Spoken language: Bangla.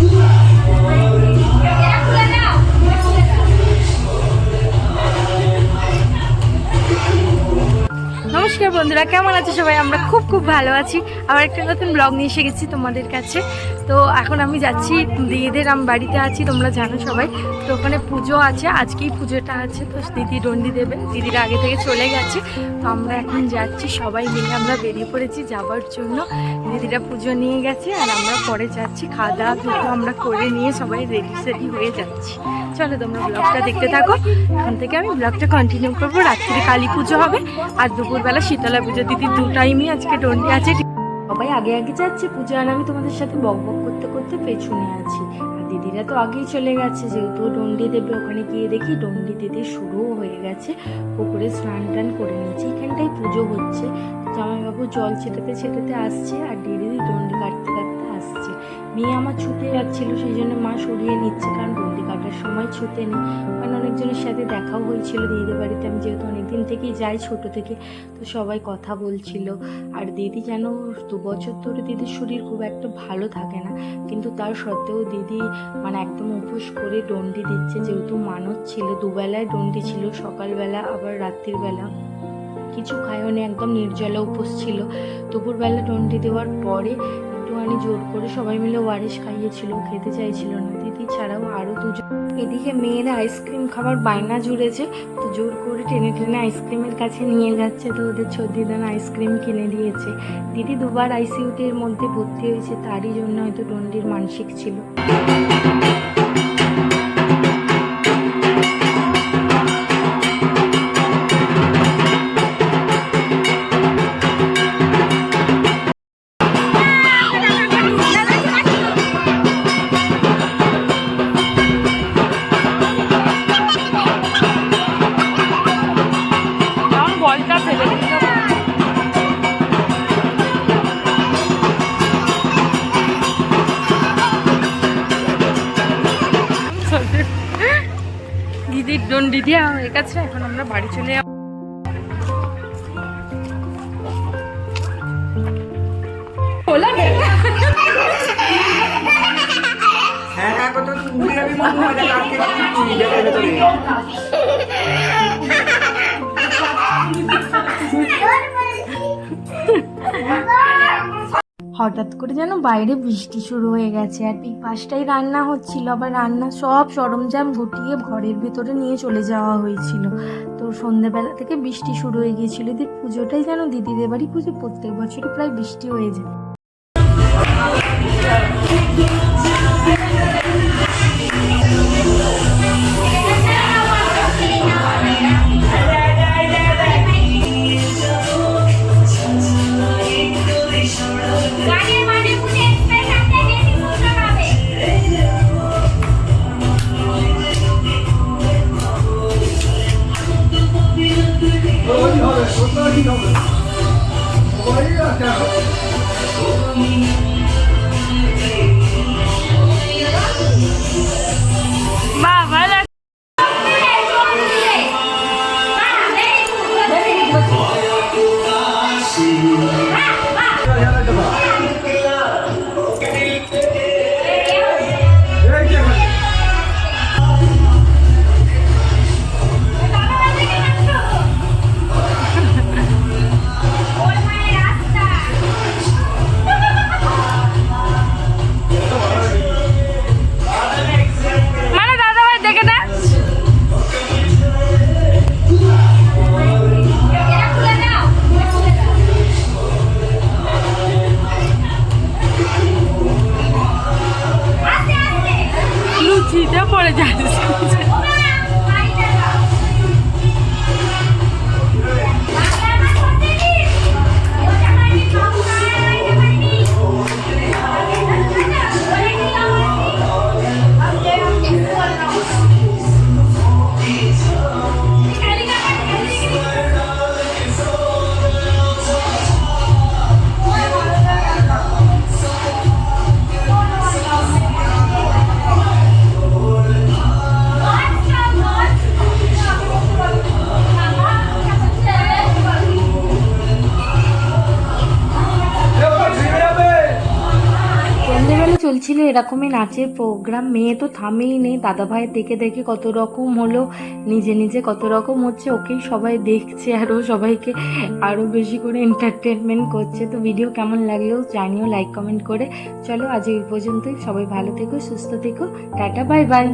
Yeah. নমস্কার বন্ধুরা, কেমন আছে সবাই? আমরা খুব খুব ভালো আছি। আবার একটা নতুন ব্লগ নিয়ে এসে গেছি তোমাদের কাছে। তো এখন আমি যাচ্ছি, দিদিদের আমি বাড়িতে আছি, তোমরা জানো সবাই। তো ওখানে পুজো আছে, আজকেই পুজোটা আছে, তো দিদি ডন্ডি দেবে। দিদিরা আগে থেকে চলে গেছে, তো আমরা এখন যাচ্ছি সবাই মিলে। আমরা বেরিয়ে পড়েছি যাবার জন্য। দিদিরা পুজো নিয়ে গেছে, আর আমরা পরে যাচ্ছি। খাওয়া দাওয়া আমরা করে নিয়ে সবাই রেডি সেডি হয়ে যাচ্ছি। চলো তোমরা ব্লগটা দেখতে থাকো। এখান থেকে আমি ব্লগটা কন্টিনিউ করব। রাত্রি কালী পুজো হবে। আর দুপুরবেলা শীতলা পুজো। দিদি দু টাইমই আজকে ডন্ডি আছে। সবাই আগে আগে যাচ্ছে পুজো। আর আমি তোমাদের সাথে বক বক করতে করতে পেছনে আছি। আর দিদিরা তো আগেই চলে গেছে। যেহেতু ডন্ডি দেবে, ওখানে গিয়ে দেখি ডন্ডি দিতে শুরুও হয়ে গেছে। পুকুরে স্নান টান করে নিয়েছে। এখানটাই পুজো হচ্ছে। জামাইবাবু জল ছেটাতে ছেটাতে আসছে। আর দিদি ডন্ডি কাটতে কাটতে আসছে। মেয়ে আমার ছুটে যাচ্ছিল, সেই জন্য মা সরিয়ে নিচ্ছে, কারণ ডন্ডি কাটার সময় ছুটে নেই। কারণ অনেকজনের সাথে দেখাও হয়েছিল, দিদিদের বাড়িতে। আমি যেহেতু অনেকদিন থেকেই যাই ছোট থেকে, তো সবাই কথা বলছিল। আর দিদি যেন দু বছর ধরে দিদির শরীর খুব একটা ভালো থাকে না, কিন্তু তার সত্ত্বেও দিদি মানে একদম উপোস করে ডন্ডি দিচ্ছে। যেহেতু মানত ছিল, দুবেলায় ডন্ডি ছিল, সকালবেলা, আবার রাত্রির বেলা। কিছু খায়নি, একদম নির্জলা উপোস ছিল। দুপুরবেলা ডন্ডি দেওয়ার পরে একটুখানি জোর করে সবাই মিলে ওয়ারিশ খাইয়েছিল, খেতে চাইছিল না। দিদি ছাড়াও আরও দুজন। এদিকে মেয়েরা আইসক্রিম খাবার বায়না জুড়েছে, তো জোর করে টেনে টেনে আইসক্রিমের কাছে নিয়ে যাচ্ছে, তো ওদের ছদ্দিদান আইসক্রিম কিনে দিয়েছে। দিদি দুবার আইসিউটির মধ্যে ভর্তি হয়েছে, তারই জন্য হয়তো টন্ডির মানসিক ছিল। দিদির দণ্ডি দেওয়া হয়ে গেছে এখন আমরা বাড়ি চলে যাব। হ্যাঁ হ্যাঁ কত হঠাৎ করে যেন বাইরে বৃষ্টি শুরু হয়ে গেছে। আর এই পাশটাই রান্না হচ্ছিল, আবার রান্না সব সরঞ্জাম গুটিয়ে ঘরের ভেতরে নিয়ে চলে যাওয়া হয়েছিল। তো সন্ধ্যেবেলা থেকে বৃষ্টি শুরু হয়ে গিয়েছিল। এদের পুজোটাই যেন দিদিদের বাড়ি পুজো। প্রত্যেক বছরই প্রায় বৃষ্টি হয়ে যায়। এরকমই নাচের প্রোগ্রাম মেয়ে তো থামেই নেই। দাদা ভাই দেখে দেখে কত রকম হলো। নিজে নিজে কত রকম হচ্ছে। ওকেই সবাই দেখছে আরও সবাইকে আরও বেশি করে এন্টারটেনমেন্ট করছে। তো ভিডিও কেমন লাগলেও জানিও লাইক কমেন্ট করে। চলো আজ এই পর্যন্তই। সবাই ভালো থেকো, সুস্থ থেকো। Tata bye bye